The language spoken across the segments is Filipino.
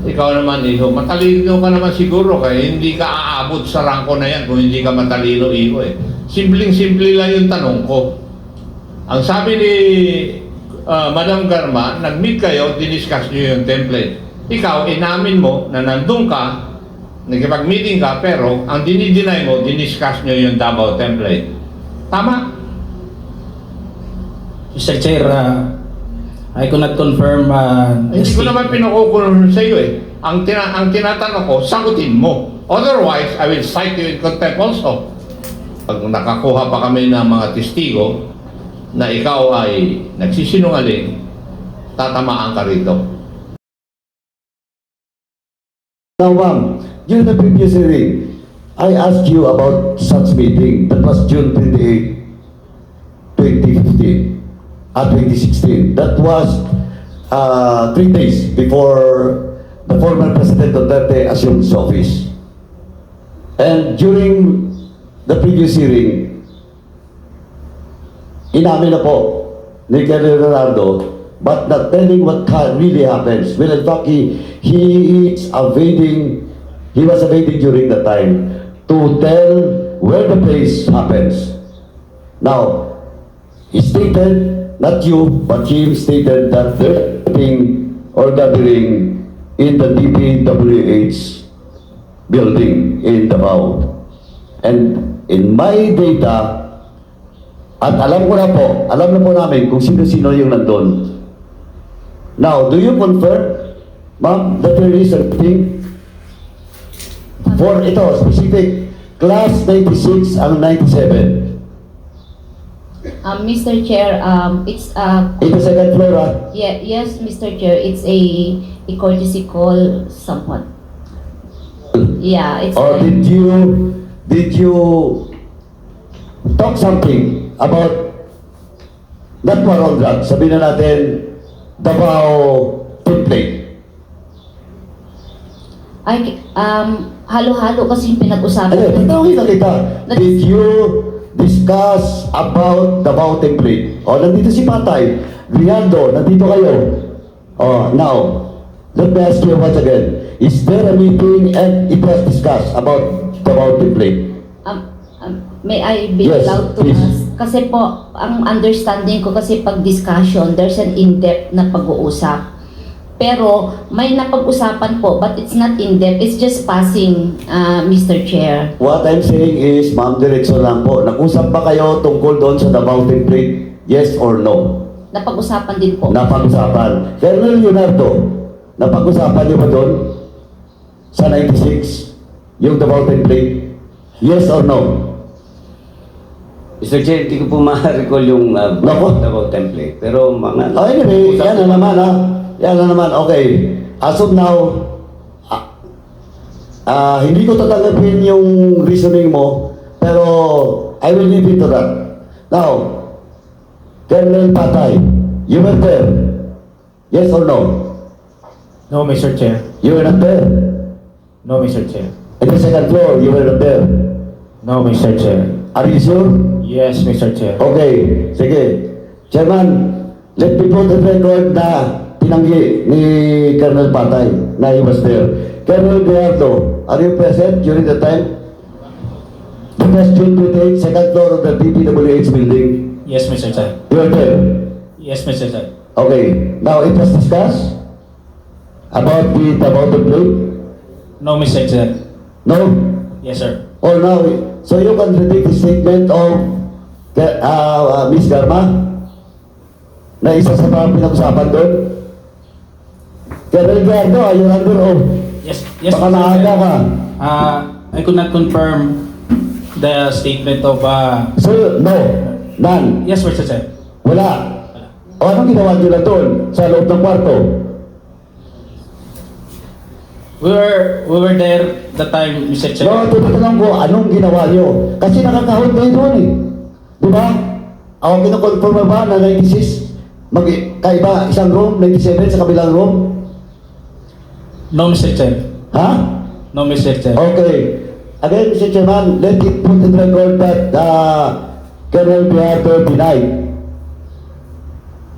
Ikaw naman, Iho, matalino ka naman siguro kaya hindi ka aabot sa rangko na yan kung hindi ka matalino, Iho eh. Simpleng-simple lang yung tanong ko. Ang sabi ni ah, Madam Garma, nag-meet kayo, diniscuss nyo yung template. Ikaw, inamin mo na nandun ka, nagkipag-meeting ka, pero ang dinideny mo, diniscuss nyo yung Davao template. Tama? Mr. Chair, uh, I cannot confirm uh, Hindi ko naman pinukukulong sa iyo eh. Ang, tina ang tinatanong ko, sagutin mo. Otherwise, I will cite you in contempt also. Pag nakakuha pa kami ng mga testigo na ikaw ay nagsisinungaling, tatamaan ka rito. Now, ma'am, during the previous hearing, I asked you about such meeting. That was June 28, 2015, uh, 2016. That was uh, three days before the former President Duterte assumed office. And during the previous hearing, inamin na po ni Colonel Leonardo but not telling what really happens. Well, in fact, he, he is evading, he was evading during that time to tell where the place happens. Now, he stated, not you, but he stated that they're meeting or gathering in the DPWH building in Davao. And in my data, at alam ko na po, alam na po namin kung sino-sino yung nandun. Now, do you confirm, ma'am, that there is a thing for ito, specific, class 96 ang 97. Um, Mr. Chair, um, it's uh, In the second floor, ah. yeah, yes, Mr. Chair, it's a, a courtesy call somewhat. Yeah, it's Or a- did you, did you talk something about that war on drugs? Sabihin na natin, Davao template. ay, um, halo-halo kasi yung pinag-usapan. Ano, tatawagin na kita. Did you discuss about Davao template? O, nandito si Patay. Riando, nandito kayo. O, now, let me ask you once again. Is there a meeting and it was discussed about Davao template? Um, um, may I be Yes, allowed to please. ask? Kasi po, ang understanding ko kasi pag discussion, there's an in-depth na pag-uusap. Pero may napag-usapan po, but it's not in-depth. It's just passing, uh, Mr. Chair. What I'm saying is, ma'am, direksyon lang po. Nag-usap ba kayo tungkol doon sa Davao template? Yes or no? Napag-usapan din po. Napag-usapan. Colonel Leonardo, napag-usapan niyo ba doon sa 96 yung Davao template? Yes or no? Mr. Chair, hindi ko po ma-recall yung uh, Nako. about template. Pero mga... Oh, anyway, yan na naman ha. Yan na naman, okay. As of now, ah, ah, hindi ko tatanggapin yung reasoning mo, pero I will leave it to that. Now, Colonel Patay, you were there. Yes or no? No, Mr. Chair. You were not there. No, Mr. Chair. In the second floor, you were not there. No, Mr. Chair. Are you sure? Yes, Mr. Chair. Okay, sige. Chairman, let me put the record na tinanggi ni Colonel Patay na he was there. Colonel Gallardo, are you present during the time? The first June 28, second floor of the DPWH building. Yes, Mr. Chair. You are there. Yes, Mr. Chair. Okay, now it was discussed about the about the blue. No, Mr. Chair. No? Yes, sir. Or now, so you contradict the statement of uh, uh, Miss Garma na isa sa mga pinag-usapan doon? Gardo, are you under oath? Yes, yes, Baka maaga ka. Uh, I could not confirm the statement of... Uh, So, no, none, yes, Mr. Chair. wala. O anong ginawa nyo na doon sa loob ng kwarto? We were we were there the time, Mr. Chair. No, tinatanong ko, anong ginawa nyo? Kasi nakakahon kayo doon eh. Di ba? Ako kinukonfirm mo ba na 96? Mag kaiba isang room, 97 sa kabilang room? No, Mr. Chair. Ha? No, Mr. Chair. Okay. Again, Mr. Chairman, let it put in record that uh, Colonel Beato denied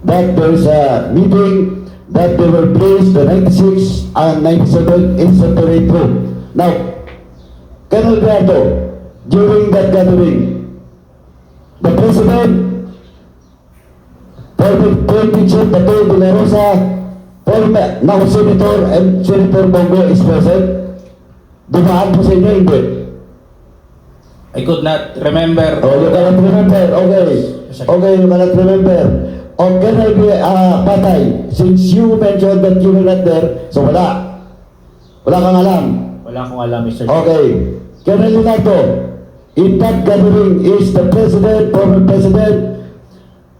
that there's a meeting that they were placed the 96 and 97 in separate room. Now, Colonel Beato, during that gathering, the President, Deputy Chief Bato de la Rosa, former, now Senator and Senator Bongo is present. Dumaan po sa inyo, hindi. I could not remember. Oh, you cannot remember. Okay. Okay, you cannot remember. O Colonel uh, Patay, since you mentioned that you were not there, so wala. Wala kang alam. Wala akong alam, Mr. Chair. Okay. Colonel Leonardo, in that gathering is the President, former President,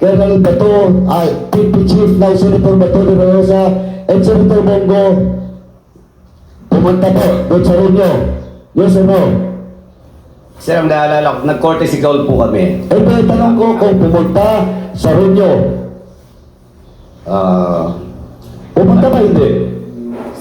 Colonel Bato, uh, PNP Chief, now Senator Bato de Rosa, and Senator Bongo, pumunta po doon sa room nyo. Yes or no? Sir, ang naalala ko, nag-courtesy call po kami. Eh, may tanong ko kung pumunta sa room nyo. Ah, Pumunta ba hindi?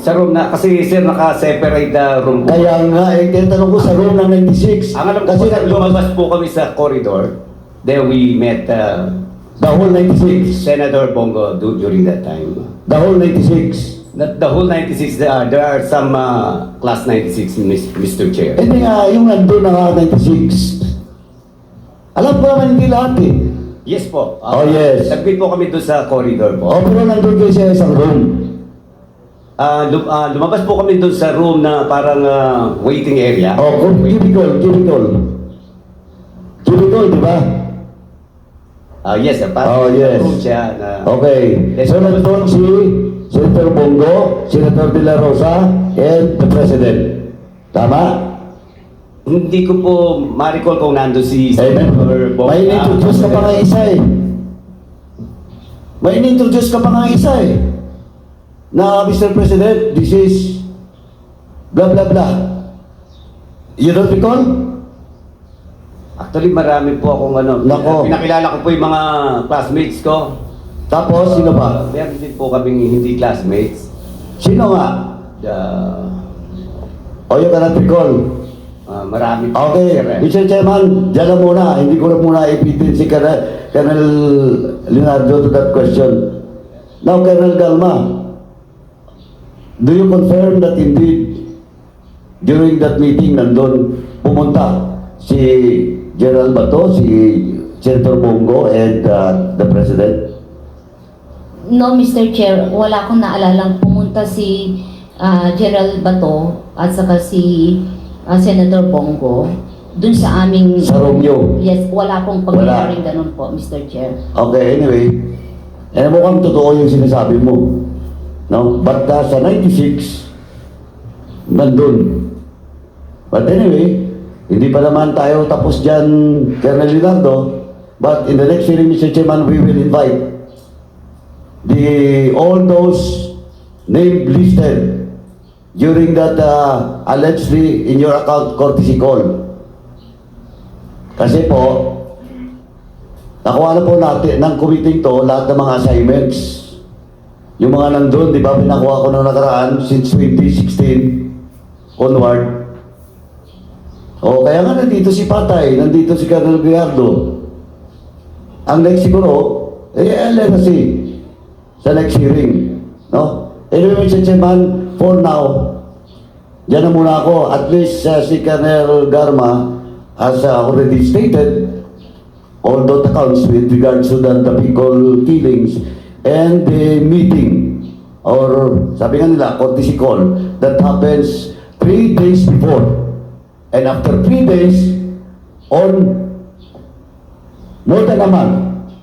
sa room na, kasi sir, naka-separate na room po. Kaya nga, eh, kaya tanong ko sa room ng 96. Ang alam ko Kasi po, sir, lumabas po kami sa corridor. There we met uh, the whole 96. Senator Bongo du- during that time. The whole 96. The, the whole 96, there are, there are some uh, class 96, Mis- Mr. Chair. Hindi nga, yung nandun na nga 96. Alam ko naman hindi lahat eh. Yes po. Oh, yes. Nag-meet po kami doon sa corridor po. O pero nandun kayo sa isang room. Ah, lum- ah, lumabas po kami doon sa room na parang ah, waiting area. O, kung cubicle, cubicle. Cubicle, di ba? Ah, yes, sir. Oh, Parang yes. room siya na... Okay. Yes. So nandun si Senator Bongo, Senator De La Rosa, and the President. Tama? Hindi ko po ma-recall kung nandun si Eh, Senator Bongo. may in-introduce ka pa nga isa eh. May in-introduce ka pa nga isa eh. Na Mr. President, this is blah blah blah. You don't recall? Actually, marami po akong ano. Nako. Pinakilala ko po yung mga classmates ko. Tapos, sino ba? Meron din po kaming hindi classmates. Sino nga? Uh, O you cannot recall? ah, marami po. Okay, sir, eh. Mr. Chairman, dyan lang muna. Hindi ko na muna ipitin si Colonel, Colonel Leonardo to that question. Now, Colonel Galma, do you confirm that indeed during that meeting nandun pumunta si General Bato, si Senator Bongo, and uh, the President? No, Mr. Chair, wala akong naalalang pumunta si ah, General Bato at saka si ah, Senator Bongo dun sa aming... Sa room nyo? Yes, wala akong Wala. pagkakaring ganun po, Mr. Chair. Okay, anyway, eh mukhang totoo yung sinasabi mo. No? But uh, sa 96, nandun. But anyway, hindi pa naman tayo tapos dyan, Colonel Leonardo. But in the next hearing, Mr. Chairman, we will invite the all those named listed during that uh, allegedly in your account courtesy call. Kasi po, Nakuha na po natin ng committee to lahat ng mga assignments. Yung mga nandun, di ba, pinakuha ko nung nakaraan since 2016 onward. O, kaya nga nandito si Patay, nandito si Colonel Gallardo. Ang next siguro, eh, legacy sa next hearing. No? Anyway, Mr. Chairman, for now, Diyan na muna ako. At least uh, si Colonel Garma has uh, already stated all those accounts with regards to the, the Bicol killings and the meeting or sabi nga nila, courtesy call that happens three days before. And after three days, on more than a month,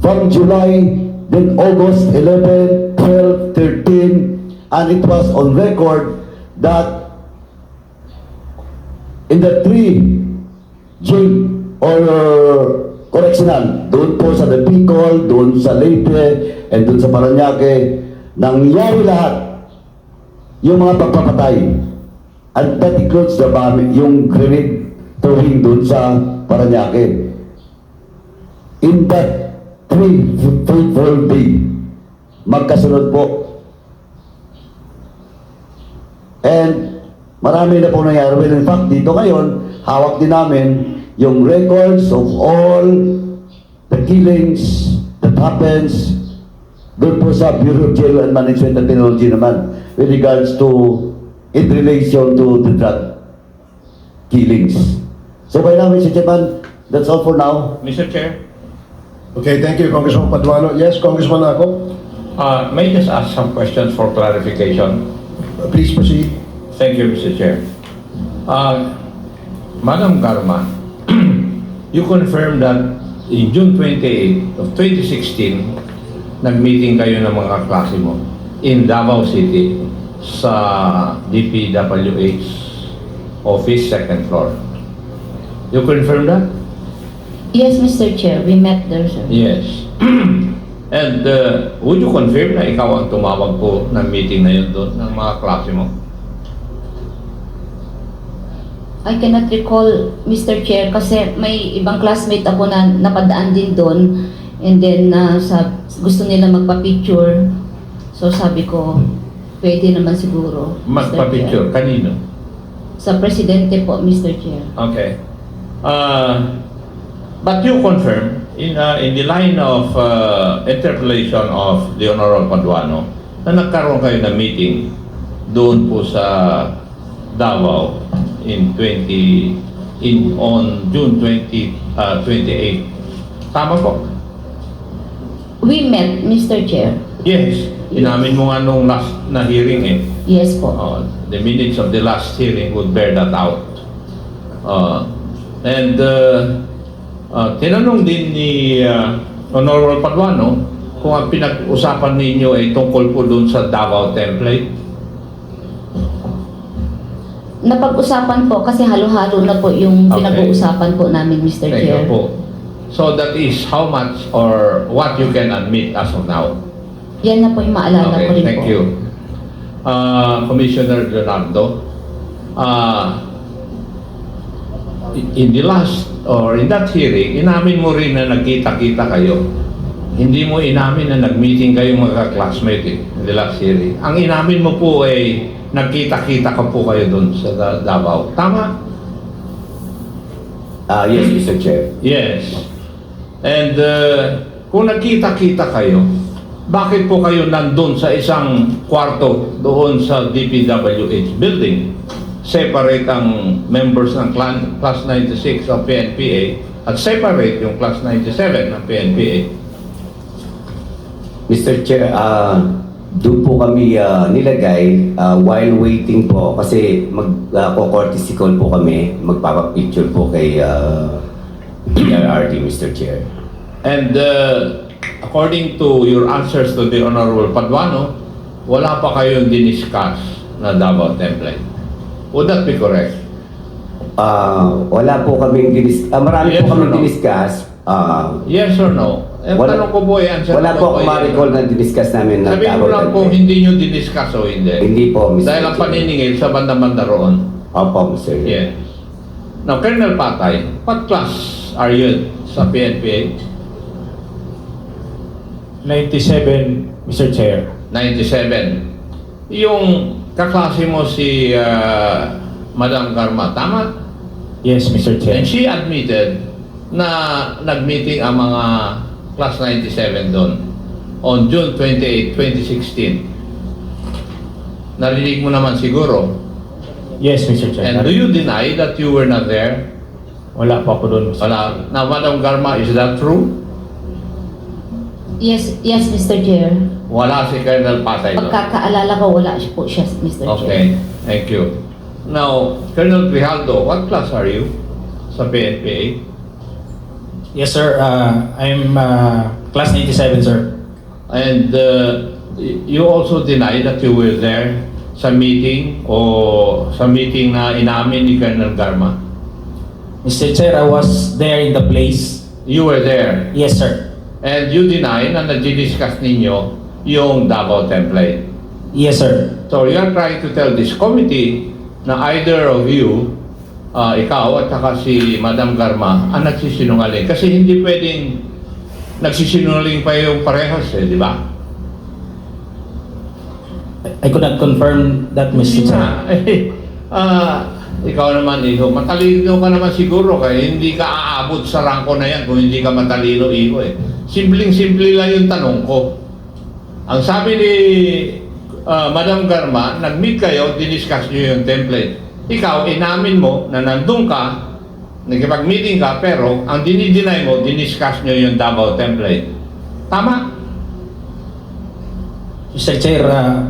from July, then August 11, 12, 13, and it was on record that in the three jail or uh, correctional, doon po sa The Bicol, doon sa Leyte, and doon sa Paranaque, nangyari lahat yung mga pagpapatay. And that includes the bomb, yung grenade throwing doon sa Paranaque. In that three fateful day, magkasunod po. And marami na po nangyari. Well, in fact, dito ngayon, hawak din namin yung records of all the killings that happens doon po sa Bureau of Jail and Management and Technology naman with regards to in relation to the drug killings. So by now, Mr. Chairman, that's all for now. Mr. Chair, Okay, thank you, Congressman Paduano. Yes, Congressman Ako, uh, may I just ask some questions for clarification? uh, please proceed. Thank you, Mr. Chair. Uh, Madam Garma, you confirmed that in June 28 of 2016, nag-meeting kayo ng mga klase mo in Davao City sa DPWH office second floor. You confirm that? Yes, Mr. Chair, we met there, sir. Yes. And uh, would you confirm na ikaw ang tumawag po ng meeting na yun doon ng mga klase mo? I cannot recall, Mr. Chair, kasi may ibang classmate ako na napadaan din doon. And then, uh, sa, gusto nila magpa-picture. So, sabi ko, pwede naman siguro. Mr. Chair. Magpa-picture. Kanino? Sa presidente po, Mr. Chair. Okay. Uh, but you confirm in uh, in the line of uh, interpolation of the Honorable Paduano na nagkaroon kayo ng meeting doon po sa Davao in 20 in on June 20 uh, 28. Tama po? We met, Mr. Chair. Yes. Inamin mo nga nung last na hearing eh. Yes po. Uh, the minutes of the last hearing would bear that out. Uh, and uh, uh, tinanong din ni uh, Honorable Paduano kung ang pinag-usapan ninyo ay tungkol po doon sa Davao template. Napag-usapan po kasi halo-halo na po yung Okay. pinag-uusapan po namin, Mr. Thank Chair. you po. So that is how much or what you can admit as of now. Yan na po yung maalala ko Okay, rin thank po. you. Uh, Commissioner Leonardo, uh, in the last or in that hearing, inamin mo rin na nagkita-kita kayo. Hindi mo inamin na nag-meeting kayo mga classmate eh, in the last hearing. Ang inamin mo po ay nagkita-kita ka po kayo doon sa Da- Davao. Tama? Ah, yes, Mr. Chair. Yes. And uh, kung nagkita-kita kayo, bakit po kayo nandun sa isang kwarto doon sa DPWH building? Separate ang members ng clan, class 96 of PNPA at separate yung class 97 ng PNPA. Mr. Chair, ah, doon po kami ah, nilagay ah, while waiting po kasi mag uh, call po kami, magpapapicture po kay uh, PRRD, Mr. Chair. And uh, according to your answers to the Honorable Paduano, wala pa kayong diniscuss na Davao template. Would that be correct? Ah, wala po kaming dinis ah, marami Yes po kaming no? diniscuss. Ah, Yes or no? Eh, Wala- tanong ko po yan. answer wala ko po akong ay- ma-recall na diniscuss namin na Sabihin mo lang Template. hindi nyo diniscuss o hindi. Hindi po, Mr. Dahil ang paniningil sa banda-banda roon. Opo, Mr. Yes. Now, Colonel Patay, what class are you sa PNPA? 97, Mr. Chair. 97. Yung kaklase mo si ah, Madam Garma, tama? Yes, Mr. Chair. And she admitted na nag-meeting ang mga class 97 doon on June 28, 2016. Narinig mo naman siguro. Yes, Mr. Chair. And do you deny that you were not there? Wala pa ako doon. Wala. Now, Madam Garma, is that true? Yes, yes, Mr. Chair. Wala si Colonel Patay doon. Pagkakaalala ko, wala po siya, Mr. Chair. Okay, thank you. Now, Colonel Grijaldo, what class are you sa PNPA? Yes, sir. Uh, I'm uh, class 97, sir. And uh, you also deny that you were there sa meeting o sa meeting na inamin ni Colonel Garma? Mr. Chair, I was there in the place. You were there. Yes, sir. And you deny na nag-discuss ninyo yung Davao template. Yes, sir. So you are trying to tell this committee na either of you, uh, ikaw at saka si Madam Garma, ang nagsisinungaling. Kasi hindi pwedeng nagsisinungaling pa yung parehas eh, di ba? I could not confirm that, Mr. Chair. ah, ikaw naman, Iho, matalino ka naman siguro kaya hindi ka aabot sa rangko na yan kung hindi ka matalino, Iho eh. Simpleng-simple lang yung tanong ko. Ang sabi ni ah, Madam Garma, nag-meet kayo, diniscuss nyo yung template. Ikaw, inamin mo na nandun ka, nagkipag-meeting ka, pero ang dinideny mo, diniscuss nyo yung Davao template. Tama? Mr. Chair, uh,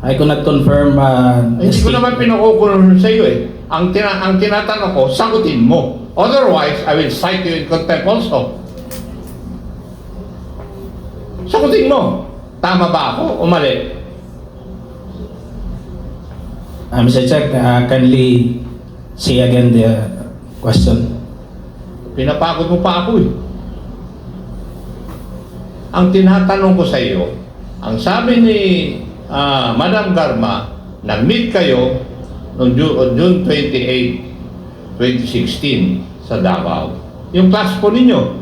I could not confirm uh, Hindi ko naman pinukukulong sa iyo eh. Ang, tina ang tinatanong ko, sagutin mo. Otherwise, I will cite you in contempt also. Sagutin mo. Tama ba ako o mali? Uh, Mr. Chair, uh, kindly say again the question. Pinapakot mo pa ako eh. Ang tinatanong ko sa iyo, ang sabi ni ah, Madam Garma, nag-meet kayo noong Ju- on June 28, 2016 sa Davao. Yung class po ninyo.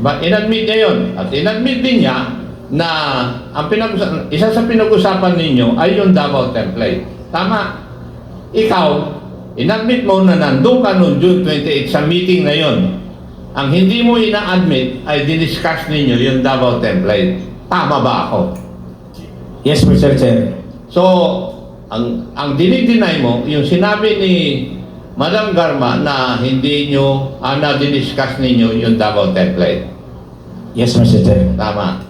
Inadmit niya yun. At inadmit din niya na ang pinag isa sa pinag-usapan ninyo ay yung Davao template. Tama. Ikaw, inadmit mo na nandun ka noong June 28 sa meeting na yon. Ang hindi mo ina-admit ay diniscuss ninyo yung Davao template. Tama ba ako? Yes, Mr. Chair. So, ang ang dinideny mo, yung sinabi ni Madam Garma na hindi nyo, ah, na diniscuss ninyo yung Davao template. Yes, Mr. Chair. Tama.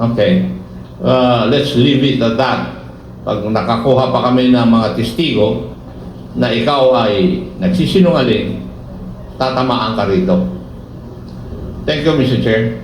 Okay. Uh, let's leave it at that. Pag nakakuha pa kami ng mga testigo na ikaw ay nagsisinungaling, tatamaan ka rito. Thank you, Mr. Chair.